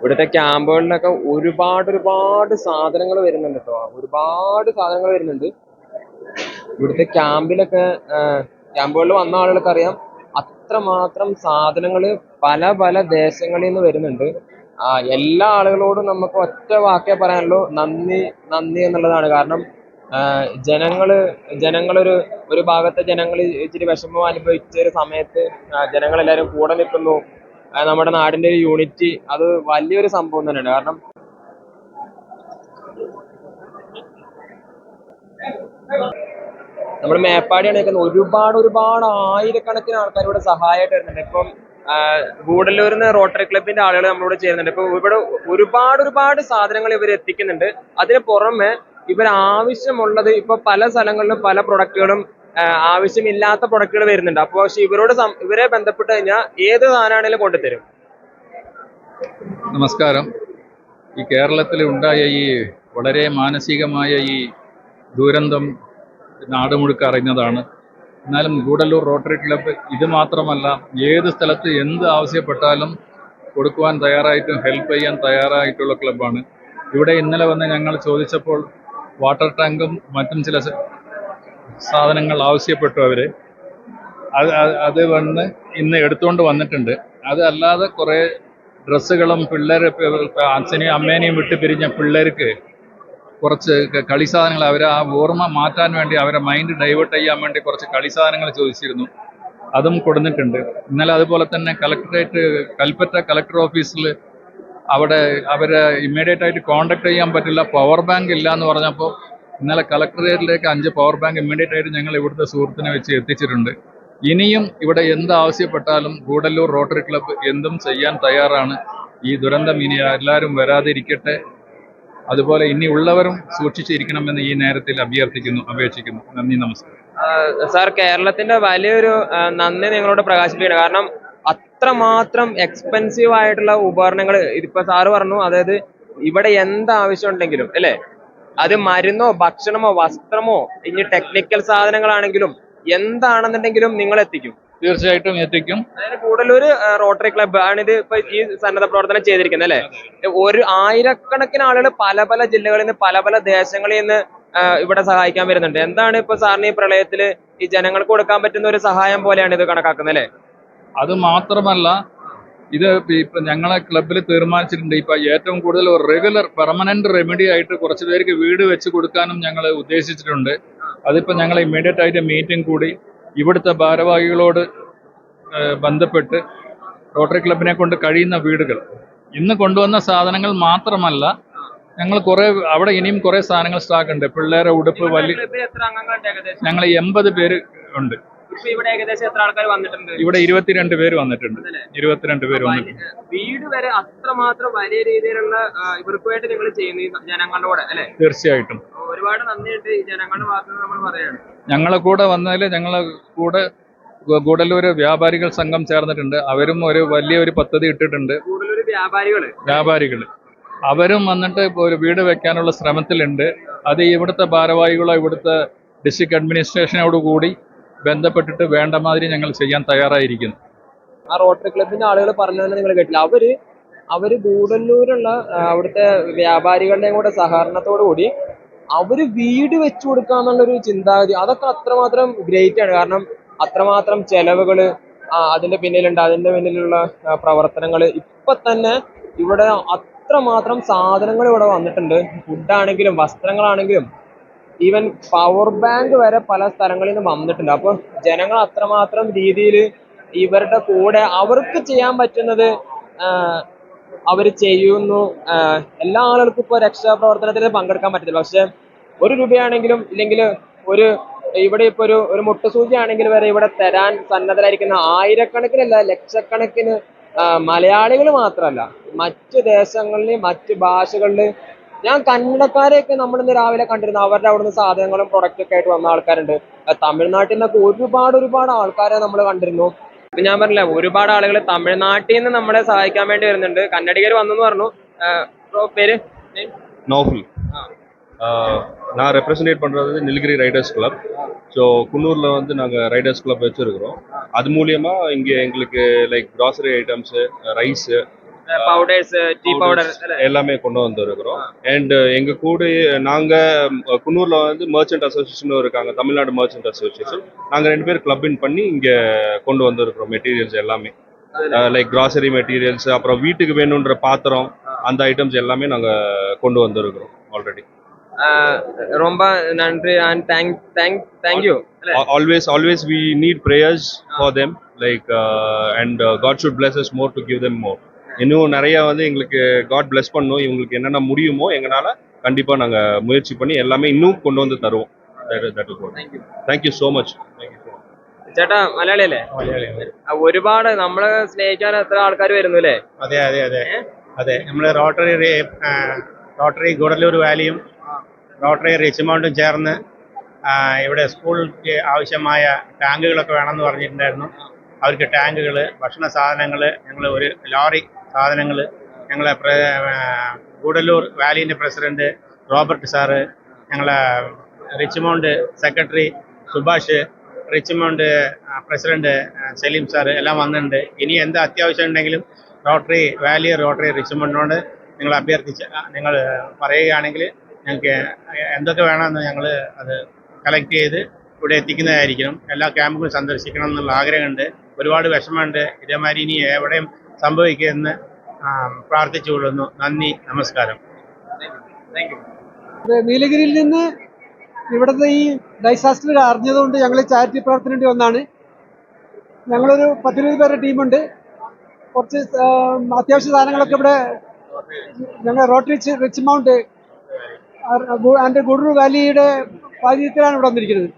ഇവിടുത്തെ ക്യാമ്പുകളിലൊക്കെ ഒരുപാട് ഒരുപാട് സാധനങ്ങൾ വരുന്നുണ്ട് കേട്ടോ ഒരുപാട് സാധനങ്ങൾ വരുന്നുണ്ട്. ഇവിടുത്തെ ക്യാമ്പിലൊക്കെ ക്യാമ്പുകളിൽ വന്ന ആളുകൾക്ക് അറിയാം അത്രമാത്രം സാധനങ്ങൾ പല പല ദേശങ്ങളിൽ നിന്ന് വരുന്നുണ്ട്. ആ, എല്ലാ ആളുകളോടും നമുക്ക് ഒറ്റ വാക്കേ പറയാനുള്ളൂ നന്ദി നന്ദി എന്നുള്ളതാണ്. കാരണം ജനങ്ങൾ ജനങ്ങളൊരു ഒരു ഭാഗത്തെ ജനങ്ങൾ ഇച്ചിരി വിഷമം അനുഭവിച്ച ഒരു സമയത്ത് ജനങ്ങളെല്ലാവരും കൂടെ നിൽക്കുന്നു. നമ്മുടെ നാടിന്റെ ഒരു യൂണിറ്റി അത് വലിയൊരു സംഭവം തന്നെയാണ്. കാരണം നമ്മൾ മേപ്പാടിയാണ് നിൽക്കുന്നത് ഒരുപാട് ഒരുപാട് ആയിരക്കണക്കിന് ആൾക്കാർ ഇവിടെ സഹായമായിട്ട് വരുന്നുണ്ട്. ഇപ്പം ഗൂഡല്ലൂരിൽ നിന്ന് റോട്ടറി ക്ലബിന്റെ ആളുകൾ നമ്മളോട് ചേരുന്നുണ്ട്. ഇപ്പൊ ഇവിടെ ഒരുപാട് ഒരുപാട് സാധനങ്ങൾ ഇവർ എത്തിക്കുന്നുണ്ട്. അതിന് പുറമെ ഇവർ ആവശ്യമുള്ളത് ഇപ്പൊ പല സ്ഥലങ്ങളിലും പല പ്രൊഡക്റ്റുകളും ആവശ്യമില്ലാത്ത പ്രൊഡക്റ്റുകൾ വരുന്നുണ്ട്. അപ്പോൾ പക്ഷെ ഇവരോട് ഇവരെ ബന്ധപ്പെട്ട് കഴിഞ്ഞാൽ ഏത് സാധനമാണെങ്കിലും കൊണ്ടുതരും നമസ്കാരം. ഈ കേരളത്തിൽ ഉണ്ടായ ഈ വളരെ മാനസികമായ ഈ ദുരന്തം നാട് മുഴുക്ക അറിയുന്നതാണ് എന്നാലും ഗൂഡല്ലൂർ റോട്ടറി ക്ലബ്ബ് ഇത് മാത്രമല്ല ഏത് സ്ഥലത്ത് എന്ത് ആവശ്യപ്പെട്ടാലും കൊടുക്കുവാൻ തയ്യാറായിട്ടും ഹെൽപ്പ് ചെയ്യാൻ തയ്യാറായിട്ടുള്ള ക്ലബ്ബാണ് ഇവിടെ ഇന്നലെ വന്ന് ഞങ്ങൾ ചോദിച്ചപ്പോൾ വാട്ടർ ടാങ്കും മറ്റും ചില സാധനങ്ങൾ ആവശ്യപ്പെട്ടു അവർ അത് അത് വന്ന് ഇന്ന് എടുത്തുകൊണ്ട് വന്നിട്ടുണ്ട്. അതല്ലാതെ കുറേ ഡ്രസ്സുകളും പിള്ളേർ അച്ഛനെയും അമ്മേനെയും വിട്ട് പിരിഞ്ഞ പിള്ളേർക്ക് കുറച്ച് കളി സാധനങ്ങൾ അവർ ആ ഓർമ്മ മാറ്റാൻ വേണ്ടി അവരെ മൈൻഡ് ഡൈവേർട്ട് ചെയ്യാൻ വേണ്ടി കുറച്ച് കളി സാധനങ്ങൾ ചോദിച്ചിരുന്നു. അതും കൊടുത്തിട്ടുണ്ട് ഇന്നലെ അതുപോലെ തന്നെ കളക്ടറേറ്റ് കൽപ്പറ്റ കളക്ടർ ഓഫീസിൽ അവിടെ അവരെ ഇമ്മീഡിയറ്റ് ആയിട്ട് കോണ്ടാക്ട് ചെയ്യാൻ പറ്റില്ല. പവർ ബാങ്ക് ഇല്ല എന്ന് പറഞ്ഞപ്പോൾ ഇന്നലെ കളക്ടറേറ്റിലേക്ക് അഞ്ച് പവർ ബാങ്ക് ഇമ്മീഡിയറ്റ് ആയിട്ട് ഞങ്ങൾ ഇവിടുത്തെ സുഹൃത്തിനെ വെച്ച് എത്തിച്ചിട്ടുണ്ട്. ഇനിയും ഇവിടെ എന്ത് ആവശ്യപ്പെട്ടാലും ഗൂഡല്ലൂർ റോട്ടറി ക്ലബ്ബ് എന്തും ചെയ്യാൻ തയ്യാറാണ്. ഈ ദുരന്തം ഇനി എല്ലാവരും വരാതിരിക്കട്ടെ. അതുപോലെ ഇനി ഉള്ളവരും സൂക്ഷിച്ചിരിക്കണമെന്ന് ഈ നേരത്തിൽ അഭ്യർത്ഥിക്കുന്നു അപേക്ഷിക്കുന്നു. നന്ദി നമസ്കാരം. സാർ കേരളത്തിന്റെ വലിയൊരു നന്ദി നിങ്ങളോട് പ്രകാശിപ്പിക്കണം കാരണം അത്രമാത്രം എക്സ്പെൻസീവ് ആയിട്ടുള്ള ഉപകരണങ്ങൾ ഇതിപ്പോ സാറ് പറഞ്ഞു. അതായത് ഇവിടെ എന്ത് ആവശ്യം ഉണ്ടെങ്കിലും അല്ലേ? അത് മരുന്നോ ഭക്ഷണമോ വസ്ത്രമോ ഇനി ടെക്നിക്കൽ സാധനങ്ങളാണെങ്കിലും എന്താണെന്നുണ്ടെങ്കിലും നിങ്ങൾ എത്തിക്കും തീർച്ചയായിട്ടും എത്തിക്കും. അതായത് കൂടുതലൊരു റോട്ടറി ക്ലബ്ബ് ആണ് ഇത് ഇപ്പൊ ഈ സന്നദ്ധ പ്രവർത്തനം ചെയ്തിരിക്കുന്നത് അല്ലെ? ഒരു ആയിരക്കണക്കിന് ആളുകൾ പല പല ജില്ലകളിൽ നിന്ന് പല പല ദേശങ്ങളിൽ നിന്ന് ഇവിടെ സഹായിക്കാൻ വരുന്നുണ്ട്. എന്താണ് ഇപ്പൊ സാറിന് ഈ പ്രളയത്തിൽ ഈ ജനങ്ങൾക്ക് കൊടുക്കാൻ പറ്റുന്ന ഒരു സഹായം പോലെയാണ് ഇത് കണക്കാക്കുന്നത് അല്ലെ? അത് മാത്രമല്ല ഇത് ഇപ്പൊ ഞങ്ങളെ ക്ലബിൽ തീരുമാനിച്ചിട്ടുണ്ട്. ഇപ്പൊ ഏറ്റവും കൂടുതൽ റെഗുലർ പെർമനന്റ് റെമഡി ആയിട്ട് കുറച്ചു പേർക്ക് വീട് വെച്ച് കൊടുക്കാനും ഞങ്ങൾ ഉദ്ദേശിച്ചിട്ടുണ്ട്. അതിപ്പോ ഞങ്ങൾ ഇമ്മീഡിയറ്റ് ആയിട്ട് മീറ്റിംഗ് കൂടി. ഇവിടുത്തെ ഭാരവാഹികളോട് ബന്ധപ്പെട്ട് റോട്ടറി ക്ലബിനെ കൊണ്ട് കഴിയുന്ന വീടുകൾ. ഇന്ന് കൊണ്ടുവന്ന സാധനങ്ങൾ മാത്രമല്ല ഞങ്ങൾ കുറെ അവിടെ ഇനിയും കുറെ സാധനങ്ങൾ സ്റ്റാക്ക് ഉണ്ട്. പിള്ളേരെ ഉടുപ്പ് വലിയ ഞങ്ങൾ എൺപത് പേര് ഉണ്ട്. ഇവിടെ ഏകദേശം എത്ര ആൾക്കാർ വന്നിട്ടുണ്ട്? ഇവിടെ ഇരുപത്തിരണ്ട് പേര് വന്നിട്ടുണ്ട്. ഇരുപത്തിരണ്ട് പേര് വന്നിട്ടുണ്ട്. വീട് വരെ അത്രമാത്രം വലിയ രീതിയിലുള്ള ഇവർക്ക് വേണ്ടി നിങ്ങൾ ചെയ്യുന്ന ജനങ്ങളുടെ കൂടെ അല്ലെ? തീർച്ചയായിട്ടും. ഒരുപാട് നന്ദിയുണ്ട് ഈ ജനങ്ങളുടെ ഭാഗത്ത് നമ്മൾ പറയാണ് ഞങ്ങളെ കൂടെ വന്നതിൽ ഞങ്ങളെ കൂടെ ഗു- വ്യാപാരികൾ സംഘം ചേർന്നിട്ടുണ്ട്. അവരും ഒരു വലിയ ഒരു പദ്ധതി ഇട്ടിട്ടുണ്ട്. വ്യാപാരികൾ. വ്യാപാരികൾ അവരും വന്നിട്ട് ഇപ്പൊ ഒരു വീട് വെക്കാനുള്ള ശ്രമത്തിലുണ്ട്. അത് ഇവിടുത്തെ ഭാരവാഹികളോ ഇവിടുത്തെ ഡിസ്ട്രിക്ട് അഡ്മിനിസ്ട്രേഷനോട് കൂടി ബന്ധപ്പെട്ടിട്ട് വേണ്ട മാതിരി ഞങ്ങൾ ചെയ്യാൻ തയ്യാറായിരിക്കുന്നു. ആ റോട്ടറി ക്ലബിന്റെ ആളുകൾ പറഞ്ഞതെന്ന് നിങ്ങൾ കേട്ടില്ല. അവർ അവർ ഗൂഡല്ലൂരുള്ള അവിടുത്തെ വ്യാപാരികളുടെയും കൂടെ സഹകരണത്തോടു കൂടി അവർ വീട് വെച്ചു കൊടുക്കാന്നുള്ളൊരു ചിന്താഗതി അതൊക്കെ അത്രമാത്രം ഗ്രേറ്റ് ആണ്. കാരണം അത്രമാത്രം ചെലവുകൾ അതിന്റെ പിന്നിലുണ്ട്. അതിന്റെ പിന്നിലുള്ള പ്രവർത്തനങ്ങൾ. ഇപ്പൊ തന്നെ ഇവിടെ അത്രമാത്രം സാധനങ്ങൾ ഇവിടെ വന്നിട്ടുണ്ട്. ഫുഡാണെങ്കിലും വസ്ത്രങ്ങളാണെങ്കിലും ഈവൻ പവർ ബാങ്ക് വരെ പല സ്ഥലങ്ങളിൽ നിന്ന് വന്നിട്ടുണ്ട്. അപ്പോൾ ജനങ്ങൾ അത്രമാത്രം രീതിയിൽ ഇവരുടെ കൂടെ അവർക്ക് ചെയ്യാൻ പറ്റുന്നത് അവർ ചെയ്യുന്നു. എല്ലാ ആളുകൾക്കും ഇപ്പോൾ രക്ഷാപ്രവർത്തനത്തിൽ പങ്കെടുക്കാൻ പറ്റത്തില്ല. പക്ഷെ ഒരു രൂപയാണെങ്കിലും ഇല്ലെങ്കിൽ ഒരു ഇവിടെ ഇപ്പോൾ ഒരു ഒരു മുട്ടുസൂചി ആണെങ്കിൽ വരെ ഇവിടെ തരാൻ സന്നദ്ധരായിരിക്കുന്ന ആയിരക്കണക്കിനല്ല ലക്ഷക്കണക്കിന് മലയാളികൾ മാത്രമല്ല മറ്റ് ദേശങ്ങളിൽ മറ്റ് ഭാഷകളിൽ ഞാൻ കന്നഡക്കാരെയൊക്കെ നമ്മൾ ഇന്ന് രാവിലെ കണ്ടിരുന്നു അവരുടെ അവിടുന്ന് സാധനങ്ങളും പ്രൊഡക്റ്റ് ഒക്കെ ആയിട്ട് വന്ന ആൾക്കാരുണ്ട് ആ, തമിഴ്നാട്ടിൽ നിന്നൊക്കെ ഒരുപാട് ഒരുപാട് ആൾക്കാരെ നമ്മൾ കണ്ടിരുന്നു ഇപ്പൊ ഞാൻ പറഞ്ഞില്ല ഒരുപാട് ആളുകൾ തമിഴ്നാട്ടിൽ നിന്ന് നമ്മളെ സഹായിക്കാൻ വേണ്ടി വരുന്നുണ്ട് കന്നഡികർ വന്നു എന്ന് പറഞ്ഞു ആ, bro, പേര് நோஃபுல் நான் ரெப்ரசன்டேட் பண்ணுறது நிலகிரி ரைடர்ஸ் கிளப் ஸோ குன்னூரில் வந்து நாங்கள் ரைடர்ஸ் கிளப் வச்சுருக்கிறோம் அது மூலியமாக இங்கே எங்களுக்கு like grocery items rice powders tea powder எல்லாமே கொண்டு வந்திருக்கிறோம். அண்ட் எங்க கூட நாங்க குன்னூர்ல வந்து மர்ச்சன்ட் அசோசியேஷனும் இருக்காங்க தமிழ்நாடு மர்ச்சன்ட் அசோசியேஷன் நாங்க ரெண்டு பேர் கிளப் இன் பண்ணி இங்க கொண்டு வந்திருக்கிறோம் மெட்டீரியல்ஸ் எல்லாமே. லைக் கிராசரி மெட்டீரியல்ஸ் அப்புறம் வீட்டுக்கு வேணுன்ற பாத்திரம் அந்த ஐட்டம்ஸ் எல்லாமே நாங்க கொண்டு வந்திருக்கிறோம் ஆல்ரெடி ரொம்ப நன்றி and thank thank thank you need prayers for them like uh, and uh, god should bless us more to give them more. இன்னும் நிறைய வந்து எங்களுக்கு காட் bless பண்ணும் இவங்களுக்கு என்னென்ன முடியுமோ எங்களால கண்டிப்பா நாங்க முயற்சி பண்ணி எல்லாமே இன்னும் கொண்டு வந்து தருவோம் தேங்க்யூ ஸோ மச் ചേട്ടാ മലയാളിയല്ലേ ആ, ഒരുപാട് നമ്മളെ സ്നേഹിക്കാൻ എത്ര ആൾക്കാർ വരുന്നു അല്ലേ അതെ അതെ അതെ അതെ നമ്മൾ റോട്ടറി റി- ആ, റോട്ടറി ഗുഡല്ലൂർ വാലിയും റോട്ടറി റിച്ച്മൗണ്ടും ചേർന്ന് ആ, ഇവിടെ സ്കൂളിലേക്ക് ആവശ്യമായ ടാങ്കുകളൊക്കെ വേണമെന്ന് പറഞ്ഞിട്ടുണ്ടായിരുന്നു അവർക്ക് ടാങ്കുകൾ ഭക്ഷണ സാധനങ്ങൾ ഞങ്ങൾ ഒരു ലോറി സാധനങ്ങൾ ഞങ്ങളെ ഗൂഡല്ലൂർ വാലിന്റെ പ്രസിഡന്റ് റോബർട്ട് സാറ് ഞങ്ങളെ Richmount secretary Subhash Richmount president Saleem sir എല്ലാം വന്നിട്ടുണ്ട്. ഇനി എന്ത് അത്യാവശ്യം ഉണ്ടെങ്കിലും റോട്ടറി വാലി റോട്ടറി റിച്ച്മൗണ്ടിനോട് നിങ്ങൾ അഭ്യർത്ഥിച്ച് നിങ്ങൾ പറയുകയാണെങ്കിൽ ഞങ്ങൾക്ക് എന്തൊക്കെ വേണമെന്ന് ഞങ്ങൾ അത് കളക്ട് ചെയ്ത് ഇവിടെ എത്തിക്കുന്നതായിരിക്കണം. എല്ലാ ക്യാമ്പുകളും സന്ദർശിക്കണം എന്നുള്ള ആഗ്രഹമുണ്ട്. ഒരുപാട് വിഷമമുണ്ട്. ഇതേമാതിരി ഇനി എവിടെയും സംഭവിക്കുമെന്ന് പ്രാർത്ഥിച്ചുകൊള്ളുന്നു നന്ദി നമസ്കാരം. നീലഗിരിയിൽ നിന്ന് ഇവിടുത്തെ ഈ ഡൈസാസ്റ്റർ അറിഞ്ഞതുകൊണ്ട് ഞങ്ങൾ ചാരിറ്റി പ്രവർത്തനേണ്ടി വന്നാണ്. ഞങ്ങളൊരു പത്തിരുപത് പേരുടെ ടീമുണ്ട്. കുറച്ച് അത്യാവശ്യ സാധനങ്ങളൊക്കെ ഇവിടെ ഞങ്ങൾ Rotary Richmount and Gudur വാലിയുടെ പാചകത്തിലാണ് ഇവിടെ വന്നിരിക്കുന്നത്.